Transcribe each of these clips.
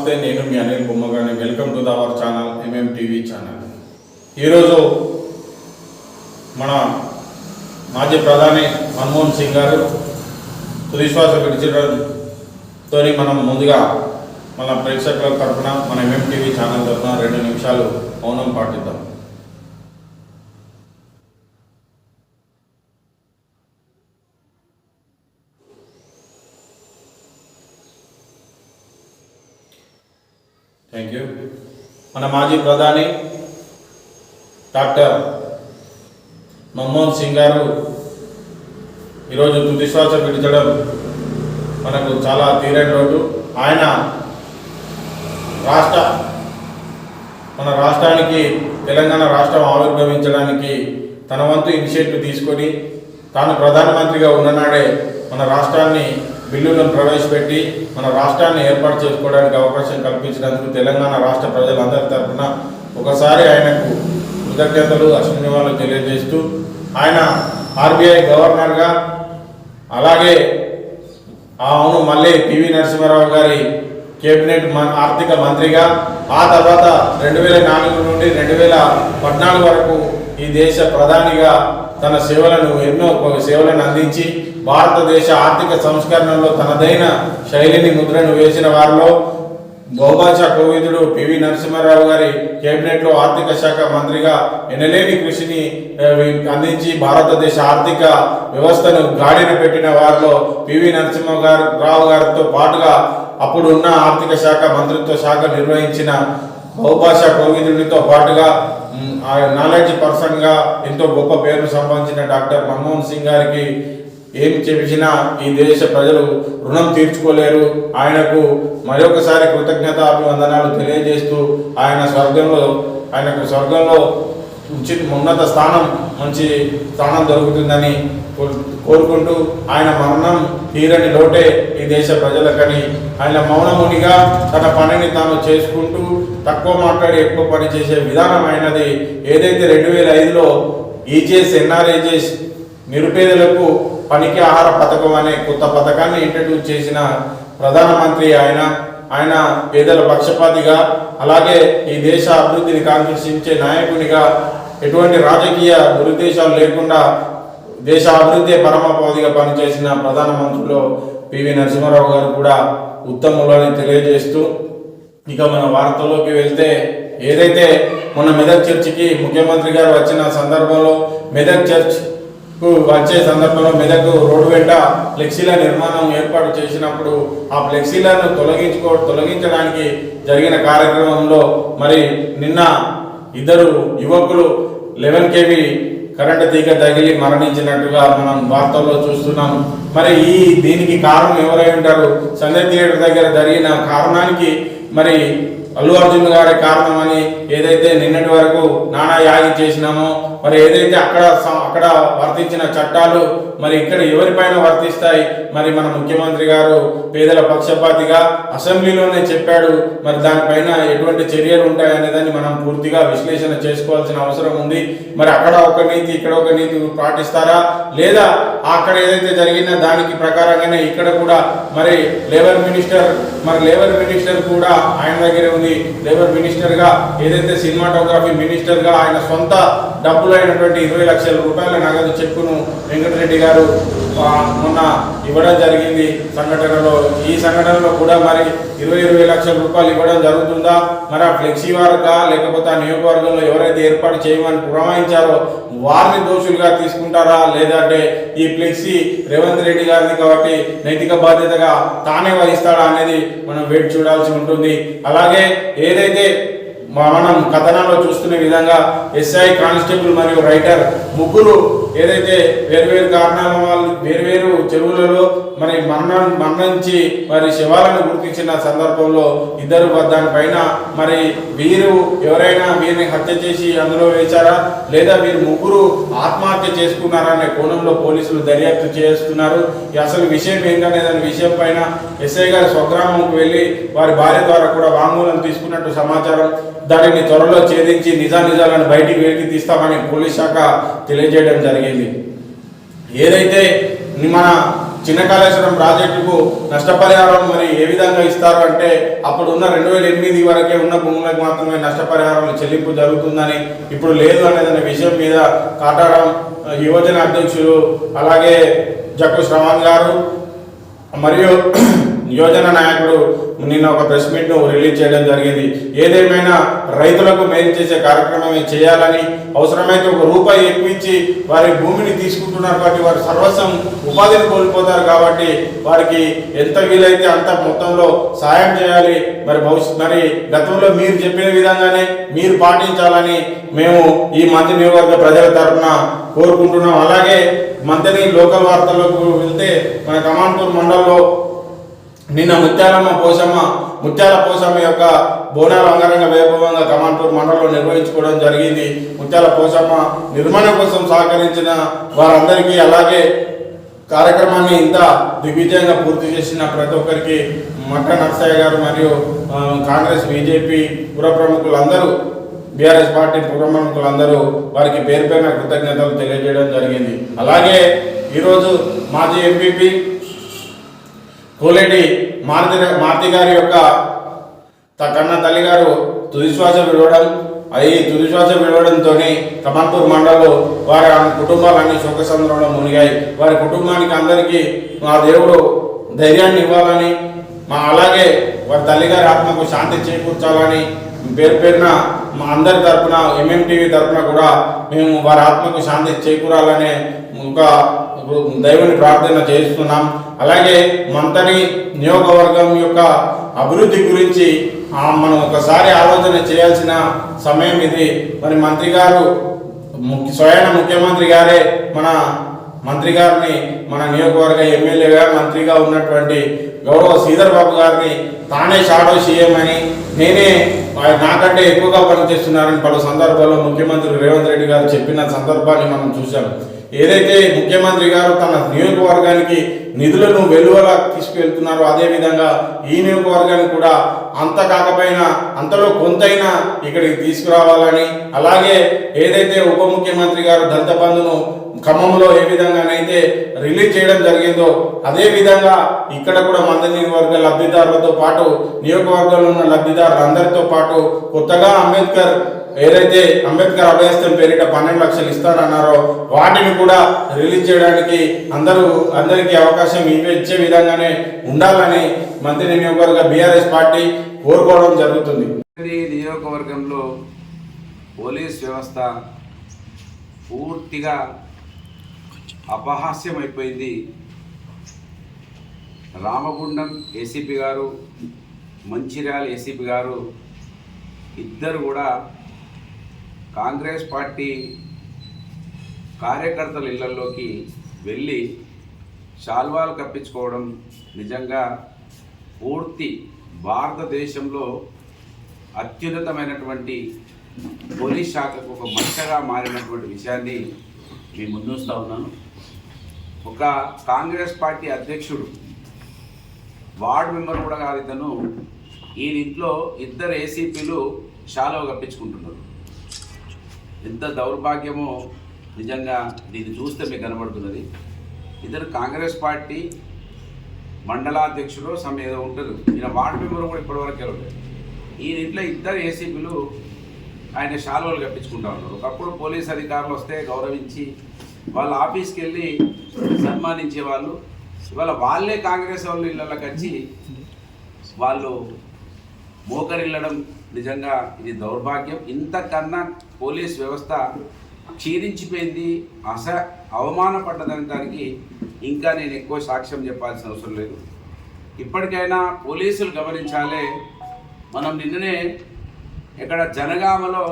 నమస్తే నేను మీ Anil Bommagani welcome to our channel MM TV channel. ఈరోజు మన మాజీ ప్రధాని మన్మోహన్ సింగ్ గారు తుదిశ్వాస విడిచడంతో మనం ముందుగా మన ప్రేక్షకుల తరఫున మన ఎంఎం టీవీ ఛానల్ తరఫున రెండు నిమిషాలు మౌనం పాటిద్దాం. థ్యాంక్ యూ మన మాజీ ప్రధాని డాక్టర్ మన్మోహన్ సింగ్ గారు ఈరోజు తుదిశ్వాస విడిచడం మనకు చాలా తీరని రోజు ఆయన రాష్ట్ర మన రాష్ట్రానికి తెలంగాణ రాష్ట్రం ఆవిర్భవించడానికి తన వంతు ఇనిషియేటివ్ తీసుకొని తాను ప్రధానమంత్రిగా ఉన్ననాడే మన రాష్ట్రాన్ని బిల్లులను ప్రవేశపెట్టి మన రాష్ట్రాన్ని ఏర్పాటు చేసుకోవడానికి అవకాశం కల్పించినందుకు తెలంగాణ రాష్ట్ర ప్రజలందరి తరఫున ఒకసారి ఆయనకు కృతజ్ఞతలు అశ్వినివాళ్ళు తెలియజేస్తూ ఆయన ఆర్బీఐ గవర్నర్గా అలాగే అవును మళ్ళీ పివి నరసింహారావు గారి కేబినెట్ మన్- ఆర్థిక మంత్రిగా ఆ తర్వాత రెండు వేల నాలుగు నుండి రెండు వేల పద్నాలుగు వరకు ఈ దేశ ప్రధానిగా తన సేవలను ఎన్నో సేవలను అందించి భారతదేశ ఆర్థిక సంస్కరణలో తనదైన శైలిని ముద్రను వేసిన వారిలో బహుభాషా కోవిదుడు పివి నరసింహారావు గారి కేబినెట్లో ఆర్థిక శాఖ మంత్రిగా ఎనలేని కృషిని అందించి భారతదేశ ఆర్థిక వ్యవస్థను గాడిన పెట్టిన వారిలో పివి నరసింహ గారు రావు గారితో పాటుగా అప్పుడు ఉన్న ఆర్థిక శాఖ మంత్రిత్వ శాఖ నిర్వహించిన బహుభాషా కోవిదుడితో పాటుగా నాలెడ్జ్ పర్సన్గా ఎంతో గొప్ప పేరు సంపాదించిన డాక్టర్ మన్మోహన్ సింగ్ గారికి ఏం చెప్పినా ఈ దేశ ప్రజలు రుణం తీర్చుకోలేరు. ఆయనకు మరొకసారి కృతజ్ఞత అభివందనాలు తెలియజేస్తూ ఆయన స్వర్గంలో ఆయనకు స్వర్గంలో ఉచిత ఉన్నత స్థానం మంచి స్థానం దొరుకుతుందని కోరుకుంటూ ఆయన మరణం తీరని లోటే ఈ దేశ ప్రజలకని ఆయన మౌనమునిగా తన పనిని తాను చేసుకుంటూ తక్కువ మాట్లాడి ఎక్కువ పని చేసే విధానం అయినది ఏదైతే రెండు వేల ఐదులో ఈజేస్ ఎన్ఆర్ఏజెస్ నిరుపేదలకు పనికి ఆహార పథకం అనే కొత్త పథకాన్ని ఇంట్రడ్యూస్ చేసిన ప్రధానమంత్రి ఆయన ఆయన పేదల పక్షపాతిగా అలాగే ఈ దేశ అభివృద్ధిని కాంక్షించే నాయకునిగా ఎటువంటి రాజకీయ దురుద్దేశాలు లేకుండా దేశ అభివృద్ధి పరమపాదిగా పనిచేసిన ప్రధానమంత్రులు పివి నరసింహారావు గారు కూడా ఉత్తములని తెలియజేస్తూ ఇక మన వార్తల్లోకి వెళ్తే ఏదైతే మొన్న మెదక్ చర్చికి ముఖ్యమంత్రి గారు వచ్చిన సందర్భంలో మెదక్ చర్చ్కు వచ్చే సందర్భంలో మెదక్ రోడ్డు వెంట ఫ్లెక్సీల నిర్మాణం ఏర్పాటు చేసినప్పుడు ఆ ఫ్లెక్సీలను తొలగించుకో తొలగించడానికి జరిగిన కార్యక్రమంలో మరి నిన్న ఇద్దరు యువకులు లెవెన్ కేవీ కరెంటు తీగ తగిలి మరణించినట్టుగా మనం వార్తల్లో చూస్తున్నాం మరి ఈ దీనికి కారణం ఎవరై ఉంటారు? సంజయ్ థియేటర్ దగ్గర జరిగిన కారణానికి మరి అల్లు అర్జున్ గారి కారణమని ఏదైతే నిన్నటి వరకు నానా యాగి చేసినామో మరి ఏదైతే అక్కడ అక్కడ వర్తించిన చట్టాలు మరి ఇక్కడ ఎవరిపైన వర్తిస్తాయి? మరి మన ముఖ్యమంత్రి గారు పేదల పక్షపాతిగా అసెంబ్లీలోనే చెప్పాడు. మరి దానిపైన ఎటువంటి చర్యలు ఉంటాయి దాన్ని మనం పూర్తిగా విశ్లేషణ చేసుకోవాల్సిన అవసరం ఉంది. మరి అక్కడ ఒక నీతి ఇక్కడ ఒక నీతి పాటిస్తారా? లేదా అక్కడ ఏదైతే జరిగిన దానికి ప్రకారంగానే ఇక్కడ కూడా మరి లేబర్ మినిస్టర్ మరి లేబర్ మినిస్టర్ కూడా ఆయన దగ్గర ఉంది లేబర్ మినిస్టర్గా ఏదైతే సినిమాటోగ్రఫీ మినిస్టర్గా ఆయన సొంత డబ్బులైనటువంటి ఇరవై లక్షల రూపాయల నగదు చెక్కును వెంకటరెడ్డి గారు మొన్న ఇవ్వడం జరిగింది సంఘటనలో. ఈ సంఘటనలో కూడా మరి ఇరవై ఇరవై లక్షల రూపాయలు ఇవ్వడం జరుగుతుందా? మరి ఆ ఫ్లెక్సీ వారుగా లేకపోతే ఆ నియోజకవర్గంలో ఎవరైతే ఏర్పాటు చేయమని పురమాయించారో వారిని దోషులుగా తీసుకుంటారా? లేదంటే ఈ ఫ్లెక్సీ రేవంత్ రెడ్డి గారిది కాబట్టి నైతిక బాధ్యతగా తానే వహిస్తాడా అనేది మనం వెయిట్ చూడాల్సి ఉంటుంది. అలాగే ఏదైతే మనం కథనంలో చూస్తున్న విధంగా ఎస్ఐ కానిస్టేబుల్ మరియు రైటర్ ముగ్గురు ఏదైతే వేరువేరు కారణాల వాళ్ళు వేరువేరు చెరువులలో మరి మరణం మరణించి మరి శవాలను గుర్తించిన సందర్భంలో ఇద్దరు దానిపైన మరి వీరు ఎవరైనా వీరిని హత్య చేసి అందులో వేశారా? లేదా వీరు ముగ్గురు ఆత్మహత్య చేసుకున్నారా అనే కోణంలో పోలీసులు దర్యాప్తు చేస్తున్నారు. ఈ అసలు విషయం ఏంటనే దాని విషయం పైన ఎస్ఐ గారి స్వగ్రామంకు వెళ్ళి వారి భార్య ద్వారా కూడా వాంగ్మూలం తీసుకున్నట్టు సమాచారం దానిని త్వరలో ఛేదించి నిజానిజాలను బయటికి వెలికి తీస్తామని పోలీస్ శాఖ తెలియజేయడం జరిగింది. ఏదైతే మన చిన్న కాళేశ్వరం ప్రాజెక్టుకు నష్టపరిహారం మరి ఏ విధంగా ఇస్తారు అంటే అప్పుడు ఉన్న రెండు వేల ఎనిమిది వరకే ఉన్న భూములకు మాత్రమే నష్టపరిహారం చెల్లింపు జరుగుతుందని ఇప్పుడు లేదు అనేదనే విషయం మీద కాటారం యువజన అధ్యక్షులు అలాగే జక్కు శ్రవణ్ గారు మరియు యోజన నాయకుడు నిన్న ఒక ప్రెస్ మీట్ను రిలీజ్ చేయడం జరిగింది. ఏదేమైనా రైతులకు మేలు చేసే కార్యక్రమమే చేయాలని అవసరమైతే ఒక రూపాయి ఎక్కువించి వారి భూమిని తీసుకుంటున్నారు కాబట్టి వారి సర్వస్వం ఉపాధిని కోల్పోతారు కాబట్టి వారికి ఎంత వీలైతే అంత మొత్తంలో సాయం చేయాలి. మరి భవిష్యత్ మరి గతంలో మీరు చెప్పిన విధంగానే మీరు పాటించాలని మేము ఈ మంత్రి నియోజకవర్గ ప్రజల తరఫున కోరుకుంటున్నాం. అలాగే మంత్రిని లోకల్ వార్తలకు వెళ్తే మన కమాన్పూర్ మండలంలో నిన్న ముత్యాలమ్మ పోసమ్మ ముత్యాల పోసమ్మ యొక్క బోనాల అంగరంగ వైభవంగా కమాన్పూర్ మండలంలో నిర్వహించుకోవడం జరిగింది. ముత్యాల పోసమ్మ నిర్మాణం కోసం సహకరించిన వారందరికీ అలాగే కార్యక్రమాన్ని ఇంత దిగ్విజయంగా పూర్తి చేసిన ప్రతి ఒక్కరికి మట్ట నరసయ్య గారు మరియు కాంగ్రెస్ బీజేపీ పుర ప్రముఖులందరూ బీఆర్ఎస్ పార్టీ పుర ప్రముఖులందరూ వారికి పేరు పైన కృతజ్ఞతలు తెలియజేయడం జరిగింది. అలాగే ఈరోజు మాజీ ఎంపీపీ కోలేటి మారుతి మారుతి గారి యొక్క త- కన్న తల్లి గారు తుదిశ్వాస విడవడం అది తుదిశ్వాస విడవడంతో కమాన్పూర్ మండలంలో వారి ఆ కుటుంబాలన్నీ శోకసంద్రంలో మునిగాయి. వారి కుటుంబానికి అందరికీ మా దేవుడు ధైర్యాన్ని ఇవ్వాలని మా అలాగే వారి తల్లిగారి ఆత్మకు శాంతి చేకూర్చాలని పేరు పేరున మా అందరి తరఫున ఎంఎంటీవీ తరఫున కూడా మేము వారి ఆత్మకు శాంతి చేకూరాలనే ఒక దైవుని ప్రార్థన చేస్తున్నాం అలాగే మంతని నియోగవర్గం యొక్క అభివృద్ధి గురించి మనం ఒకసారి ఆలోచన చేయాల్సిన సమయం ఇది. మరి మంత్రి గారు ముఖ్య స్వయాన ముఖ్యమంత్రి గారే మన మంత్రి గారిని మన నియోజకవర్గ ఎమ్మెల్యేగా మంత్రిగా ఉన్నటువంటి గౌరవ శ్రీధర్ బాబు గారిని తానే షాడో సీఎం అని నేనే నాకంటే ఎక్కువగా పనిచేస్తున్నారని పలు సందర్భాల్లో ముఖ్యమంత్రి రేవంత్ రెడ్డి గారు చెప్పిన సందర్భాన్ని మనం చూసాం ఏదైతే ముఖ్యమంత్రి గారు తన నియోజకవర్గానికి నిధులను వెలువలా తీసుకువెళ్తున్నారో అదేవిధంగా ఈ నియోజకవర్గానికి కూడా అంత కాకపోయినా అంతలో కొంతైనా ఇక్కడికి తీసుకురావాలని అలాగే ఏదైతే ఉప ముఖ్యమంత్రి గారు దంతబంధును ఖమ్మంలో ఏ విధంగానైతే రిలీజ్ చేయడం జరిగిందో అదే విధంగా ఇక్కడ కూడా మంద నియోజకవర్గ లబ్ధిదారులతో పాటు నియోజకవర్గంలో ఉన్న లబ్ధిదారులందరితో పాటు కొత్తగా అంబేద్కర్ ఏదైతే అంబేద్కర్ అభయస్థం పేరిట పన్నెండు లక్షలు ఇస్తారన్నారో వాటిని కూడా రిలీజ్ చేయడానికి అందరూ అందరికీ అవకాశం ఇచ్చే విధంగానే ఉండాలని మంత్రి నియోజకవర్గ బీఆర్ఎస్ పార్టీ కోరుకోవడం జరుగుతుంది. ఈ నియోజకవర్గంలో పోలీస్ వ్యవస్థ పూర్తిగా అపహాస్యం అయిపోయింది రామగుండం ఏసీపీ గారు మంచిర్యాల ఏసీపీ గారు ఇద్దరు కూడా కాంగ్రెస్ పార్టీ కార్యకర్తల ఇళ్ళలోకి వెళ్ళి శాల్వాలు కప్పించుకోవడం నిజంగా పూర్తి భారతదేశంలో అత్యున్నతమైనటువంటి పోలీస్ శాఖకు ఒక మచ్చగా మారినటువంటి విషయాన్ని మీ ముందుస్తూ ఉన్నాను. ఒక కాంగ్రెస్ పార్టీ అధ్యక్షుడు వార్డు మెంబర్ కూడా కాదు ఇతను. ఈ ఇంట్లో ఇద్దరు ఏసీపీలు షాలో కప్పించుకుంటున్నారు. ఎంత దౌర్భాగ్యమో నిజంగా దీన్ని చూస్తే మీకు కనబడుతున్నది. ఇద్దరు కాంగ్రెస్ పార్టీ మండలాధ్యక్షుడు సమ్ ఏదో ఉంటుంది ఈయన వార్డు మెంబర్ కూడా ఇప్పటివరకు వెళ్ళలేదు ఈయన ఇంట్లో ఇద్దరు ఏసీపీలు ఆయన శాలువలు కప్పించుకుంటా ఉన్నారు. ఒకప్పుడు పోలీస్ అధికారులు వస్తే గౌరవించి వాళ్ళ ఆఫీస్కి వెళ్ళి సన్మానించే వాళ్ళు. ఇవాళ వాళ్ళే కాంగ్రెస్ వాళ్ళు ఇళ్ళకి వచ్చి వాళ్ళు మోకరిల్లడం నిజంగా ఇది దౌర్భాగ్యం. ఇంతకన్నా పోలీస్ వ్యవస్థ క్షీణించిపోయింది అస అవమానపడ్డదని దానికి ఇంకా నేను ఎక్కువ సాక్ష్యం చెప్పాల్సిన అవసరం లేదు. ఇప్పటికైనా పోలీసులు గమనించాలి మనం నిన్ననే ఇక్కడ జనగామలో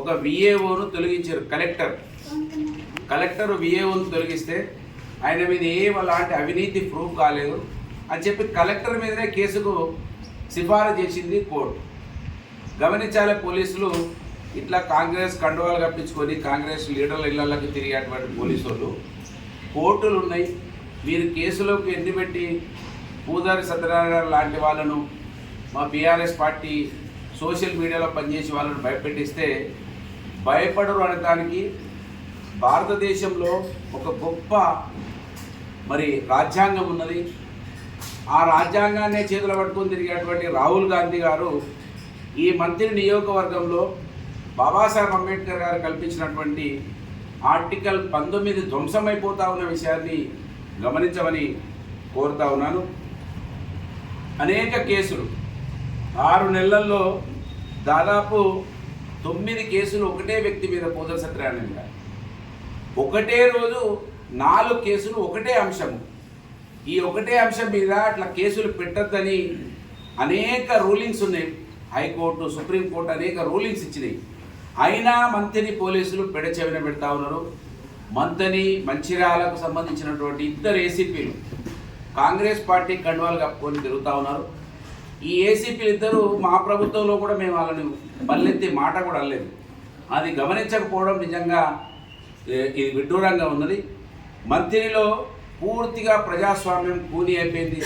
ఒక విఏఓను తొలగించారు కలెక్టర్. కలెక్టర్ విఏఓను తొలగిస్తే ఆయన మీద ఏ అలాంటి అవినీతి ప్రూఫ్ కాలేదు అని చెప్పి కలెక్టర్ మీదనే కేసుకు సిఫారసు చేసింది కోర్టు. గమనించాలి పోలీసులు. ఇట్లా కాంగ్రెస్ కండువాలు కప్పించుకొని కాంగ్రెస్ లీడర్ల ఇళ్ళకి తిరిగేటువంటి పోలీసు వాళ్ళు కోర్టులు ఉన్నాయి మీరు కేసులోకి ఎన్ని పెట్టి పూదారి సత్యనారాయణ లాంటి వాళ్ళను మా బీఆర్ఎస్ పార్టీ సోషల్ మీడియాలో పనిచేసి వాళ్ళను భయపెట్టిస్తే భయపడరు అనడానికి భారతదేశంలో ఒక గొప్ప మరి రాజ్యాంగం ఉన్నది. ఆ రాజ్యాంగాన్నే చేతులు పట్టుకొని తిరిగేటువంటి రాహుల్ గాంధీ గారు ఈ మంత్రి నియోజకవర్గంలో బాబాసాహెబ్ అంబేద్కర్ గారు కల్పించినటువంటి ఆర్టికల్ పంతొమ్మిది ధ్వంసమైపోతా ఉన్న విషయాన్ని గమనించమని కోరుతా ఉన్నాను. అనేక కేసులు ఆరు నెలల్లో దాదాపు తొమ్మిది కేసులు ఒకటే వ్యక్తి మీద పూజల సత్యనారాయణ ఒకటే రోజు నాలుగు కేసులు ఒకటే అంశం ఈ ఒకటే అంశం మీద అట్లా కేసులు పెట్టద్దని అనేక రూలింగ్స్ ఉన్నాయి. హైకోర్టు సుప్రీంకోర్టు అనేక రూలింగ్స్ ఇచ్చినాయి. అయినా మంత్రిని పోలీసులు పెడచెవిన పెడతా ఉన్నారు. మంతని మంచిర్యాలకు సంబంధించినటువంటి ఇద్దరు ఏసీపీలు కాంగ్రెస్ పార్టీ కండువాలు కప్పుకొని తిరుగుతూ ఉన్నారు. ఈ ఏసీపీలు ఇద్దరు మా ప్రభుత్వంలో కూడా మేము వాళ్ళని పల్లెత్తి మాట కూడా అనలేదు. అది గమనించకపోవడం నిజంగా ఇది విడ్డూరంగా ఉన్నది. మంత్రిలో పూర్తిగా ప్రజాస్వామ్యం కూని అయిపోయింది.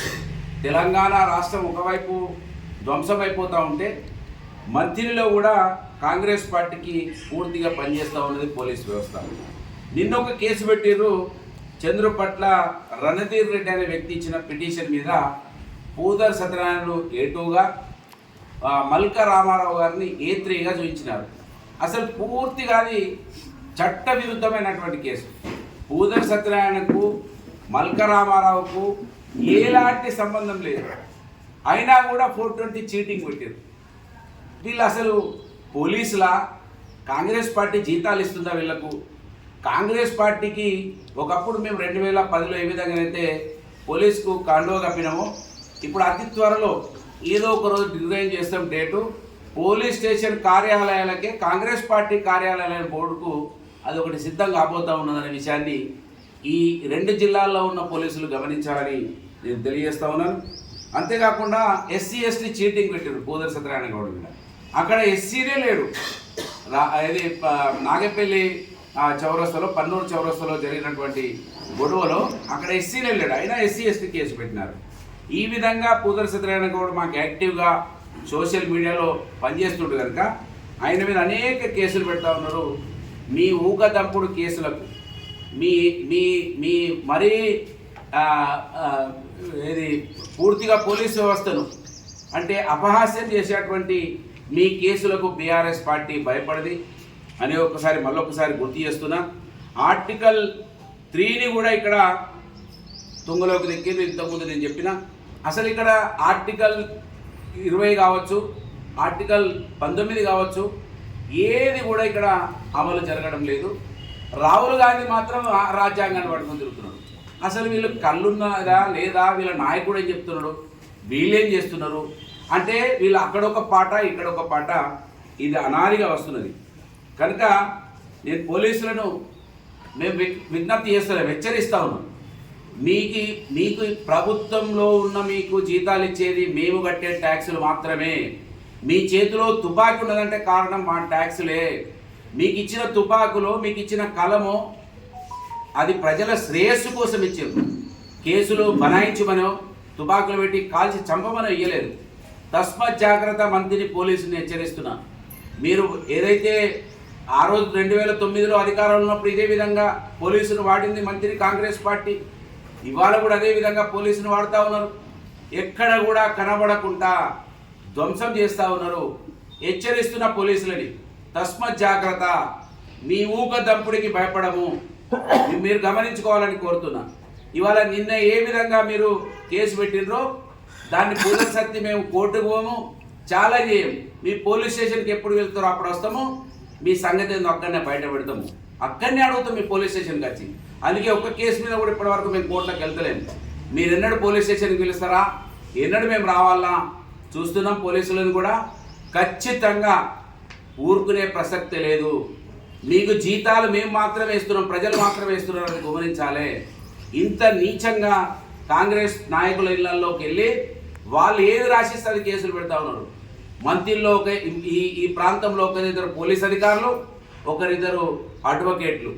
తెలంగాణ రాష్ట్రం ఒకవైపు ధ్వంసమైపోతూ ఉంటే మంత్రిలో కూడా కాంగ్రెస్ పార్టీకి పూర్తిగా పనిచేస్తూ ఉన్నది పోలీస్ వ్యవస్థ. నిన్న ఒక కేసు పెట్టిర్రు చంద్రు పట్ల రణధీర్ రెడ్డి అనే వ్యక్తి ఇచ్చిన పిటిషన్ మీద పూదర్ సత్యనారాయణను ఏ టూగా మల్క రామారావు గారిని ఏ త్రీగా చూపించినారు. అసలు పూర్తిగా అది చట్ట విరుద్ధమైనటువంటి కేసు. పూదర్ సత్యనారాయణకు మల్క రామారావుకు ఎలాంటి సంబంధం లేదు. అయినా కూడా ఫోర్ ట్వంటీ చీటింగ్ పెట్టారు. వీళ్ళు అసలు పోలీసులా? కాంగ్రెస్ పార్టీ జీతాలు ఇస్తుందా వీళ్ళకు? కాంగ్రెస్ పార్టీకి ఒకప్పుడు మేము రెండు వేల పదిలో ఏ విధంగానైతే పోలీసుకు కండువ కప్పినామో ఇప్పుడు అతి త్వరలో ఏదో ఒక రోజు డిజైన్ చేస్తాం డేటు. పోలీస్ స్టేషన్ కార్యాలయాలకే కాంగ్రెస్ పార్టీ కార్యాలయాల బోర్డుకు అది ఒకటి సిద్ధం కాబోతా ఉన్నదనే విషయాన్ని ఈ రెండు జిల్లాల్లో ఉన్న పోలీసులు గమనించాలని నేను తెలియజేస్తా ఉన్నాను. అంతేకాకుండా ఎస్సీ ఎస్టీ చీటింగ్ పెట్టారు పూదర సత్యనారాయణ గౌడ్ మీద. అక్కడ ఎస్సీనే లేడు. ఇది నాగపల్లి చౌరస్తలో పన్నూరు చౌరస్తాలో జరిగినటువంటి గొడవలో అక్కడ ఎస్సీనే లేడు. అయినా ఎస్సీ ఎస్టీ కేసు పెట్టినారు. ఈ విధంగా పూదర సత్యనారాయణ గౌడ్ మాకు యాక్టివ్గా సోషల్ మీడియాలో పనిచేస్తుండే కనుక ఆయన మీద అనేక కేసులు పెడతా ఉన్నారు. మీ ఊకదంపుడు కేసులకు మీ మీ మీ మరీ ఇది పూర్తిగా పోలీస్ వ్యవస్థను అంటే అపహాస్యం చేసేటువంటి మీ కేసులకు బీఆర్ఎస్ పార్టీ భయపడది. అని ఒకసారి మళ్ళొకసారి గుర్తు చేస్తున్నా. ఆర్టికల్ త్రీని కూడా ఇక్కడ తుంగలోకి దక్కింది. ఇంతకుముందు నేను చెప్పిన. అసలు ఇక్కడ ఆర్టికల్ ఇరవై కావచ్చు ఆర్టికల్ పంతొమ్మిది కావచ్చు ఏది కూడా ఇక్కడ అమలు జరగడం లేదు. రాహుల్ గాంధీ మాత్రం ఆ రాజ్యాంగాన్ని పట్టుకొని తిరుగుతున్నాడు. అసలు వీళ్ళు కళ్ళున్నదా లేదా వీళ్ళ నాయకుడు ఏం చెప్తున్నాడు? వీళ్ళేం చేస్తున్నారు? అంటే వీళ్ళు అక్కడ ఒక పాట ఇక్కడ ఒక పాట ఇది అనాదిగా వస్తున్నది. కనుక నేను పోలీసులను మేము విజ్ఞప్తి చేస్తున్నాం హెచ్చరిస్తా ఉన్నాం. మీకు మీకు ప్రభుత్వంలో ఉన్న మీకు జీతాలు ఇచ్చేది మేము కట్టే ట్యాక్సులు మాత్రమే. మీ చేతిలో తుపాకు ఉన్నదంటే కారణం మా ట్యాక్సులే. మీకు ఇచ్చిన తుపాకులో మీకు ఇచ్చిన కలము అది ప్రజల శ్రేయస్సు కోసం ఇచ్చారు కేసులు బనాయించమనో తుపాకులు పెట్టి కాల్చి చంపమనో ఇయ్యలేదు. తస్మత్ జాగ్రత్త మంత్రిని పోలీసుని హెచ్చరిస్తున్నా. మీరు ఏదైతే ఆ రోజు రెండు వేల తొమ్మిదిలో అధికారంలో ఉన్నప్పుడు ఇదే విధంగా పోలీసును వాడింది మంత్రి కాంగ్రెస్ పార్టీ ఇవాళ కూడా అదే విధంగా పోలీసును వాడుతూ ఉన్నారు. ఎక్కడ కూడా కనబడకుండా ధ్వంసం చేస్తూ ఉన్నారు. హెచ్చరిస్తున్న పోలీసులని తస్మత్ జాగ్రత్త మీ ఊక దంపుడికి భయపడము. ఇది మీరు గమనించుకోవాలని కోరుతున్నా. ఇవాళ నిన్న ఏ విధంగా మీరు కేసు పెట్టినరో దాన్ని పూర్వశక్తి మేము కోర్టుకు పోము చాలా చేయము మీ పోలీస్ స్టేషన్కి ఎప్పుడు వెళ్తారో అప్పుడు వస్తాము మీ సంగతి ఏందో అక్కడనే బయట పెడతాము. అక్కడనే అడుగుతాం మీ పోలీస్ స్టేషన్కి వచ్చి. అందుకే ఒక్క కేసు మీద కూడా ఇప్పటివరకు మేము కోర్టులోకి వెళ్తలేము మీరు ఎన్నడు పోలీస్ స్టేషన్కి పిలుస్తారా? ఎన్నడు మేము రావాలా? చూస్తున్నాం పోలీసులను కూడా. ఖచ్చితంగా ఊరుకునే ప్రసక్తి లేదు. మీకు జీతాలు మేము మాత్రమే ఇస్తున్నాం ప్రజలు మాత్రమే ఇస్తున్నారు అని గమనించాలి. ఇంత నీచంగా కాంగ్రెస్ నాయకుల ఇళ్ళలోకి వెళ్ళి వాళ్ళు ఏది రాసిస్తారు కేసులు పెడతా ఉన్నారు. మంత్రిలో ఒక ఈ ఈ ప్రాంతంలో ఒకరిద్దరు పోలీస్ అధికారులు ఒకరిద్దరు అడ్వకేట్లు.